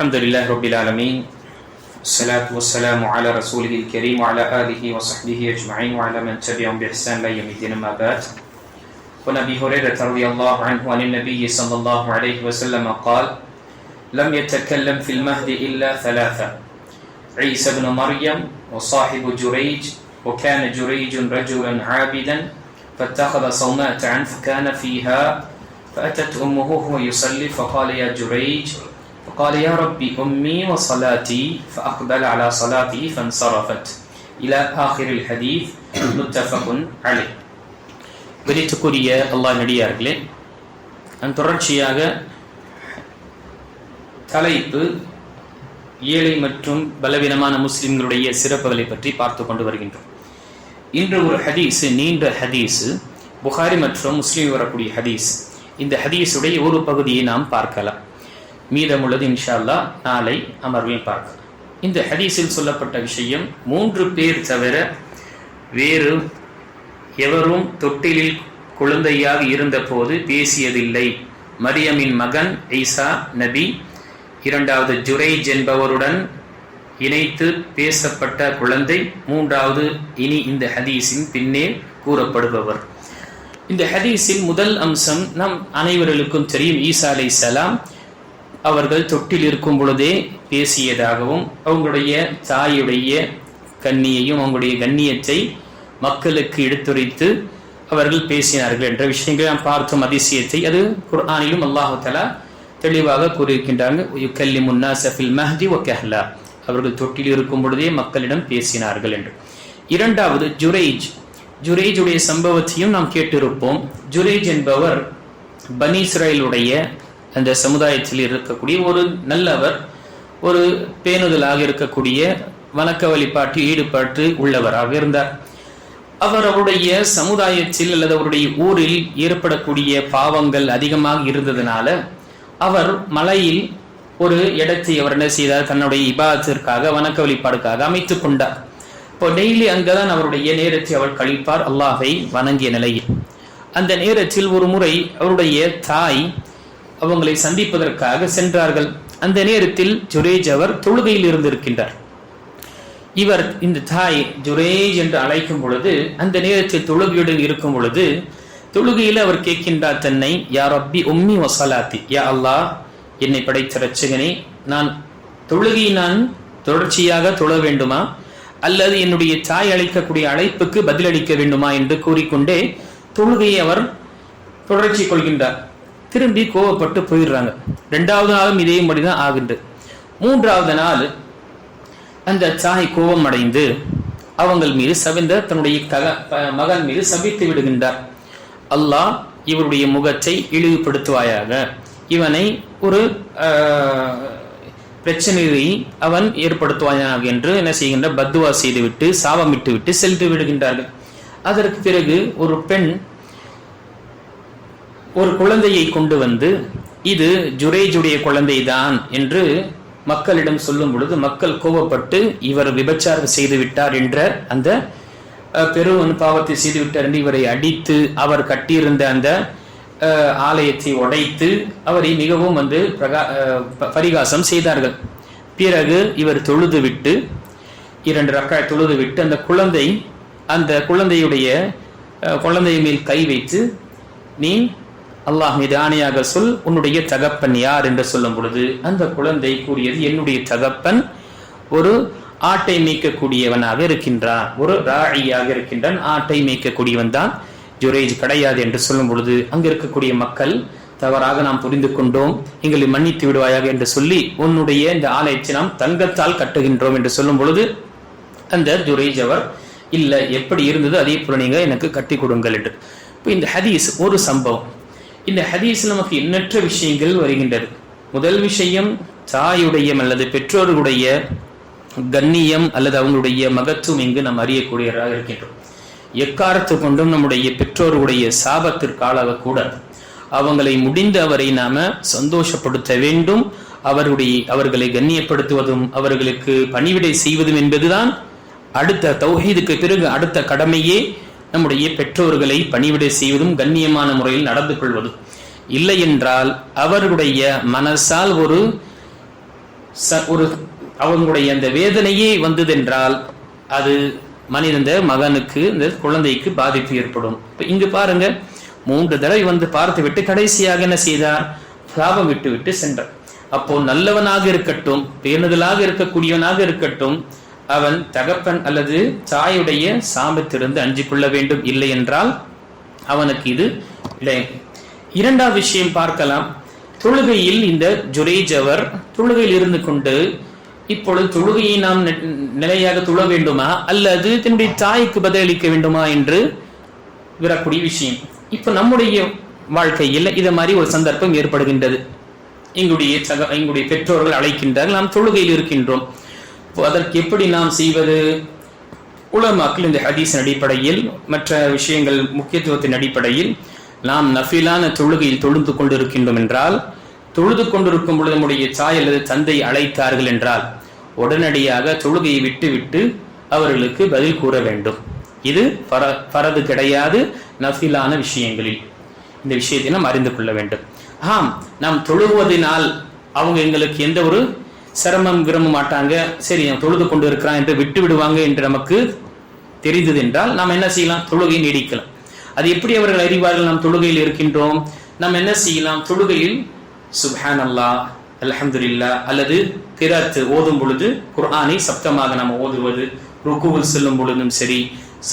الحمد لله رب العالمين الصلاة والسلام على رسوله الكريم وعلى آله وصحبه أجمعين وعلى من تبعهم بإحسان لا يوم الدين ما بعد. وعن أبي هريرة رضي الله عنه عن النبي صلى الله عليه وسلم قال لم يتكلم في المهد إلا ثلاثة عيسى بن مريم وصاحب جريج وكان جريج رجلا عابدا فاتخذ صومعة عنه فكان فيها فأتت أمه وهو يصلي فقال يا جريج فقال يا ربي أمي وصلاتي فأقبل على صلاته فانصرفت إلى آخر الحديث متفق عليه வெளித்துக்குரிய அல்லாஹ் நடிகார்களே நான் தொடர்ச்சியாக தலைப்பு ஏழை மற்றும் பலவீனமான முஸ்லிம்களுடைய சிறப்புகளை பற்றி பார்த்து கொண்டு வருகின்றோம் இன்று ஒரு ஹதீஸ் நீண்ட ஹதீஸ் புகாரி மற்றும் முஸ்லீம் வரக்கூடிய ஹதீஸ் இந்த ஹதீஸுடைய ஒரு பகுதியை நாம் பார்க்கலாம் மீதமுள்ளது இன்ஷால்லா நாளை அமர்வில் பார்க்கலாம். இந்த ஹதீஸில் சொல்லப்பட்ட விஷயம் மூன்று பேர் தவிர வேறு எவரும் தொட்டிலில் குழந்தையாக இருந்தபோது பேசியதில்லை. மரியமின் மகன் ஈசா நபி இரண்டாவது ஜுரைஜ் என்பவருடன் இணைத்து பேசப்பட்ட குழந்தை மூன்றாவது இனி இந்த ஹதீஸின் பின்னே கூறப்படுபவர். இந்த ஹதீஸில் முதல் அம்சம் நம் அனைவர்களுக்கும் தெரியும். ஈசா அலை சலாம் அவர்கள் தொட்டில் இருக்கும் பொழுதே பேசியதாகவும் அவங்களுடைய தாயுடைய கண்ணியையும் அவங்களுடைய கண்ணியத்தை மக்களுக்கு எடுத்துரைத்து அவர்கள் பேசினார்கள் என்ற விஷயங்களை நாம் பார்த்தோம் அதிசயத்தை. அது குர்ஆனிலும் அல்லாஹு தலா தெளிவாக கூறியிருக்கின்றாங்க யுக்கல்லி முன்னா சஃபில் மஹதி ஒ கஹ்லா. அவர்கள் தொட்டில் இருக்கும் பொழுதே மக்களிடம் பேசினார்கள் என்று. இரண்டாவது ஜுரேஜ். ஜுரேஜுடைய சம்பவத்தையும் நாம் கேட்டிருப்போம். ஜுரேஜ் என்பவர் பனீஸ்ரேலுடைய அந்த சமுதாயத்தில் இருக்கக்கூடிய ஒரு நல்லவர் ஒரு பேணுதலாக இருக்கக்கூடிய வணக்க வழிபாட்டு ஈடுபாட்டு உள்ளவராக இருந்தார். அவர் அவருடைய சமுதாயத்தில் அல்லது அவருடைய ஊரில் ஏற்படக்கூடிய பாவங்கள் அதிகமாக இருந்ததுனால அவர் மலையில் ஒரு இடத்தை அவர் என்ன செய்தார்? தன்னுடைய இபாதத்திற்காக வணக்க வழிபாடுக்காக அமைத்துக் கொண்டார். இப்போ டெய்லி அங்கதான் அவருடைய நேரத்தை அவர் கழிப்பார். அல்லாஹை வணங்கிய நிலையில். அந்த நேரத்தில் ஒரு முறை அவருடைய தாய் அவங்களை சந்திப்பதற்காக சென்றார்கள். அந்த நேரத்தில் ஜுரேஜ் அவர் தொழுகையில் இருந்திருக்கின்றார். இவர் இந்த தாய் ஜுரேஜ் என்று அழைக்கும் பொழுது அந்த நேரத்தில் தொழுகையுடன் இருக்கும் பொழுது தொழுகையில் அவர் கேட்கின்றார் தன்னை யா ரப்பி உம்மி வசலாத்தி யா அல்லாஹ் என்னை படைத்த ரச்சகனே நான் தொழுகையை நான் தொடர்ச்சியாக தொழ வேண்டுமா? அல்லது என்னுடைய தாய் அழைக்கக்கூடிய அழைப்புக்கு பதிலளிக்க வேண்டுமா? என்று கூறிக்கொண்டே தொழுகையை அவர் தொடர்ச்சி கொள்கின்றார். திரும்பி கோவப்பட்டு போயிடுறாங்க. ரெண்டாவது நாளும் இதே மாதிரிதான் ஆகின்றது. மூன்றாவது நாள் அந்த சாய் கோபம் அடைந்து அவங்கள் மீது சவிந்த தன்னுடைய மகன் மீது சபித்து விடுகின்றார். அல்லாஹ் இவருடைய முகத்தை இழிவுபடுத்துவாயாக. இவனை ஒரு பிரச்சனையை அவன் ஏற்படுத்துவாயாக என்று என்ன செய்கின்ற பத்துவா செய்துவிட்டு சாபமிட்டு விட்டு சென்று விடுகின்றார்கள். அதற்கு பிறகு ஒரு பெண் ஒரு குழந்தையை கொண்டு வந்து இது ஜுரேஜுடைய குழந்தைதான் என்று மக்களிடம் சொல்லும் பொழுது மக்கள் கோபப்பட்டு இவர் விபச்சாரம் செய்து விட்டார் என்ற அந்த பெரும் பாவத்தை செய்து விட்டார் என்று இவரை அடித்து அவர் கட்டியிருந்த அந்த ஆலயத்தை உடைத்து அவரை மிகவும் வந்து பிரகா பரிகாசம் செய்தார்கள். பிறகு இவர் தொழுது விட்டு இரண்டு ரக்காய் தொழுது விட்டு அந்த குழந்தை அந்த குழந்தையுடைய குழந்தை மேல் கை வைத்து நீ அல்லாஹ் மீது ஆணையாக சொல் உன்னுடைய தகப்பன் யார் என்று சொல்லும் பொழுது அந்த குழந்தை கூறியது என்னுடைய தகப்பன் ஒரு ஆட்டை மேய்க்கக்கூடியவனாக இருக்கின்றான். ஒரு ராழியாக இருக்கின்றான். ஆட்டை மேய்க்கக்கூடியவன் தான் ஜுரேஜ் கிடையாது என்று சொல்லும் பொழுது அங்கு இருக்கக்கூடிய மக்கள் தவறாக நாம் புரிந்து கொண்டோம். எங்களை மன்னித்து விடுவாயாக என்று சொல்லி உன்னுடைய இந்த ஆலயத்தை நாம் தங்கத்தால் கட்டுகின்றோம் என்று சொல்லும் பொழுது அந்த ஜுரேஜ் அவர் இல்ல எப்படி இருந்தது அதே போல நீங்க எனக்கு கட்டி கொடுங்கள் என்று. இப்போ இந்த ஹதீஸ் ஒரு சம்பவம். இந்த ஹதீஸ் நமக்கு எண்ணற்ற விஷயங்கள் வருகின்றது. முதல் விஷயம் தாயுடைய அல்லது பெற்றோர்களுடைய கண்ணியம் அல்லது அவங்களுடைய மகத்துவம் இங்கு நாம் அறியக்கூடியவராக இருக்கின்றோம். எக்காரத்து கொண்டும் நம்முடைய பெற்றோருடைய சாபத்திற்காலாக கூட அவங்களை முடிந்த அவரை நாம சந்தோஷப்படுத்த வேண்டும். அவருடைய அவர்களை கண்ணியப்படுத்துவதும் அவர்களுக்கு பணிவிடை செய்வதும் என்பதுதான் அடுத்த தௌஹீதுக்கு பிறகு அடுத்த கடமையே. நம்முடைய பெற்றோர்களை பணிவிடை செய்வதும் கண்ணியமான முறையில் நடந்து கொள்வதும் இல்லை என்றால் அவர்களுடைய மனசால் ஒரு ச- ஒரு அவங்களுடைய அந்த வேதனையே வந்ததென்றால் அது மனித மகனுக்கு இந்த குழந்தைக்கு பாதிப்பு ஏற்படும். இப்போ இங்கு பாருங்க மூன்று தடவை வந்து பார்த்து விட்டு கடைசியாக என்ன செய்தார்? சாபம் விட்டு விட்டு சென்றார். அப்போ நல்லவனாக இருக்கட்டும் பேணுதலாக இருக்கக்கூடியவனாக இருக்கட்டும் அவன் தகப்பன் அல்லது தாயுடைய சாபத்திலிருந்து அஞ்சு கொள்ள வேண்டும் இல்லை என்றால் அவனுக்கு இது இல்லை. இரண்டாவது விஷயம் பார்க்கலாம். தொழுகையில் இந்த ஜுரேஜ் அவர் தொழுகையில் இருந்து கொண்டு இப்பொழுது தொழுகையை நாம் நிலையாக தொழ வேண்டுமா? அல்லது தன்னுடைய தாய்க்கு பதிலளிக்க வேண்டுமா என்று விரக்கூடிய விஷயம். இப்போ நம்முடைய வாழ்க்கையில் இதை மாதிரி ஒரு சந்தர்ப்பம் ஏற்படுகின்றது. எங்களுடைய சக எங்களுடைய பெற்றோர்கள் அழைக்கின்றார்கள் நாம் தொழுகையில் இருக்கின்றோம். அதற்கு எப்படி நாம் செய்வது? உலமாக்கள் இந்த ஹதீஸின் அடிப்படையில் மற்ற விஷயங்கள் முக்கியத்துவத்தின் அடிப்படையில் நாம் நஃபிலான தொழுகையில் தொழுது கொண்டிருக்கின்றோம் என்றால் தொழுது கொண்டிருக்கும் பொழுது நம்முடைய தாய் அல்லது தந்தை அழைத்தார்கள் என்றால் உடனடியாக தொழுகையை விட்டு விட்டு அவர்களுக்கு பதில் கூற வேண்டும். இது பர- பரது கிடையாது நஃபிலான விஷயங்களில். இந்த விஷயத்தை நாம் அறிந்து கொள்ள வேண்டும். ஆம் நாம் தொழுகுவதனால் அவங்க எங்களுக்கு எந்த ஒரு சிரமம் விரும்ப மாட்டாங்க. சரி தொழுது கொண்டு இருக்கிறான் என்று விட்டு விடுவாங்க என்று நமக்கு தெரிந்தது என்றால் நாம் என்ன செய்யலாம்? தொழுகையை நீடிக்கலாம். அது எப்படி அவர்கள் அறிவார்கள்? நாம் தொழுகையில் இருக்கின்றோம். நாம் என்ன செய்யலாம்? தொழுகையில் சுப்ஹான் அல்லாஹ் இல்லா அல்லது கிராத்து ஓதும் பொழுது குர்ஆனை சப்தமாக நாம் ஓதுவது ருக்குவில் செல்லும் பொழுதும் சரி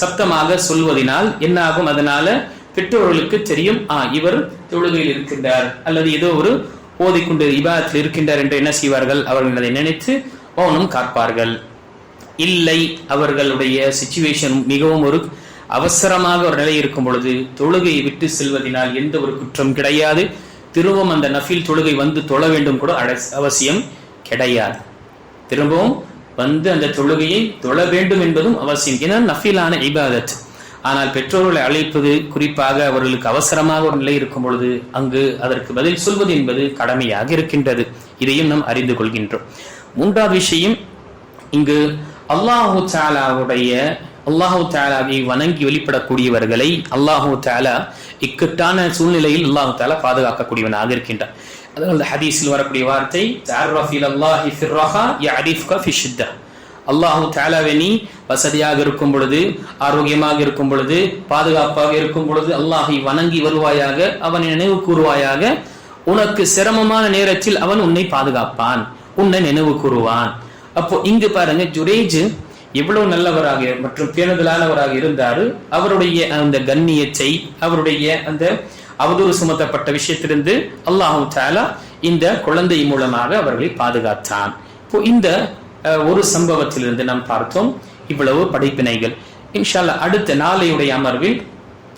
சப்தமாக சொல்வதினால் என்ன ஆகும் அதனால பெற்றோர்களுக்கு தெரியும் ஆ இவர் தொழுகையில் இருக்கின்றார் அல்லது ஏதோ ஒரு ஓதிக்கொண்டு இபாதத்தில் இருக்கின்றார் என்று என்ன செய்வார்கள்? அவர்கள் அதை நினைத்து மௌனம் காப்பார்கள். இல்லை அவர்களுடைய சுச்சுவேஷன் மிகவும் ஒரு அவசரமாக ஒரு நிலை இருக்கும் பொழுது தொழுகையை விட்டு செல்வதனால் எந்த ஒரு குற்றம் கிடையாது. திரும்பவும் அந்த நஃபில் தொழுகை வந்து தொழ வேண்டும் கூட அவசியம் கிடையாது. திரும்பவும் வந்து அந்த தொழுகையை தொழ வேண்டும் என்பதும் அவசியம். ஏன்னா நஃபிலான இபாதத். ஆனால் பெற்றோர்களை அழைப்பது குறிப்பாக அவர்களுக்கு அவசரமாக ஒரு நிலை இருக்கும் பொழுது அங்கு அதற்கு பதில் சொல்வது என்பது கடமையாக இருக்கின்றது. இதையும் நாம் அறிந்து கொள்கின்றோம். மூன்றாவது விஷயம் இங்கு அல்லாஹு தாலாவுடைய அல்லாஹு தாலாவை வணங்கி வெளிப்படக்கூடியவர்களை அல்லாஹு தாலா இக்கட்டான சூழ்நிலையில் அல்லாஹு தாலா பாதுகாக்கக்கூடியவனாக இருக்கின்றார் அதாவது ஹதீஸில் வரக்கூடிய வார்த்தை அல்லாஹு தாலாவை நீ வசதியாக இருக்கும் பொழுது ஆரோக்கியமாக இருக்கும் பொழுது பாதுகாப்பாக இருக்கும் பொழுது அல்லாஹை வணங்கி வருவாயாக அவனை நினைவு கூறுவாயாக உனக்கு சிரமமான நேரத்தில் அவன் உன்னை பாதுகாப்பான் உன்னை நினைவு கூறுவான். அப்போ இங்கு பாருங்க ஜுரேஜ் எவ்வளவு நல்லவராக மற்றும் பேணுதலானவராக இருந்தாரு. அவருடைய அந்த கண்ணியத்தை அவருடைய அந்த அவதூறு சுமத்தப்பட்ட விஷயத்திலிருந்து அல்லாஹு தாலா இந்த குழந்தை மூலமாக அவர்களை பாதுகாத்தான். இப்போ இந்த ஒரு சம்பவத்திலிருந்து நாம் பார்த்தோம் இவ்வளவு படைப்பினைகள். இன்ஷால்லா அடுத்த நாளையுடைய அமர்வில்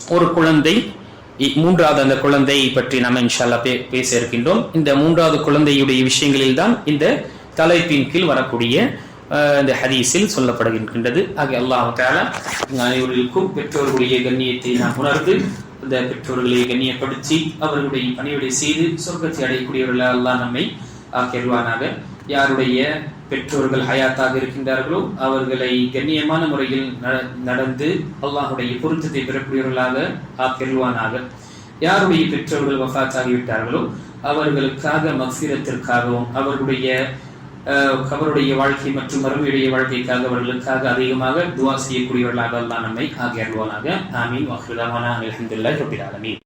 ஒரு குழந்தை இ- மூன்றாவது அந்த குழந்தையை பற்றி நாம் இன்ஷால்லா பே பேச இருக்கின்றோம். இந்த மூன்றாவது குழந்தையுடைய விஷயங்களில் தான் இந்த தலைப்பின் கீழ் வரக்கூடிய இந்த ஹதீஸில் சொல்லப்படுகின்றது. ஆகிய அல்லாஹ் தாலா அனைவர்களுக்கும் பெற்றோர்களுடைய கண்ணியத்தை நாம் உணர்ந்து இந்த பெற்றோர்களை கண்ணியப்படுத்தி அவர்களுடைய பணிவிடை செய்து சொர்க்கத்தை அடையக்கூடியவர்களாக அல்லாஹ் நம்மை ஆக்கிடுவானாக யாருடைய பெற்றோர்கள் ஹயாத்தாக இருக்கின்றார்களோ அவர்களை கண்ணியமான முறையில் நட- நடந்து அல்லாஹுடைய பொருத்தத்தை பெறக்கூடியவர்களாக பெறுவானாக யாருடைய பெற்றோர்கள் வஃபாத் ஆகிவிட்டார்களோ அவர்களுக்காக மக்சீரத்திற்காகவும் அவர்களுடைய அவருடைய வாழ்க்கை மற்றும் மறுமையுடைய வாழ்க்கைக்காக அவர்களுக்காக அதிகமாக துவா செய்யக்கூடியவர்களாக அல்லா நம்மை ஆகியருவானாக ஆமீன். வாஹிதாவானா அல்ஹம்துலில்லாஹி ரப்பில் ஆலமீன்.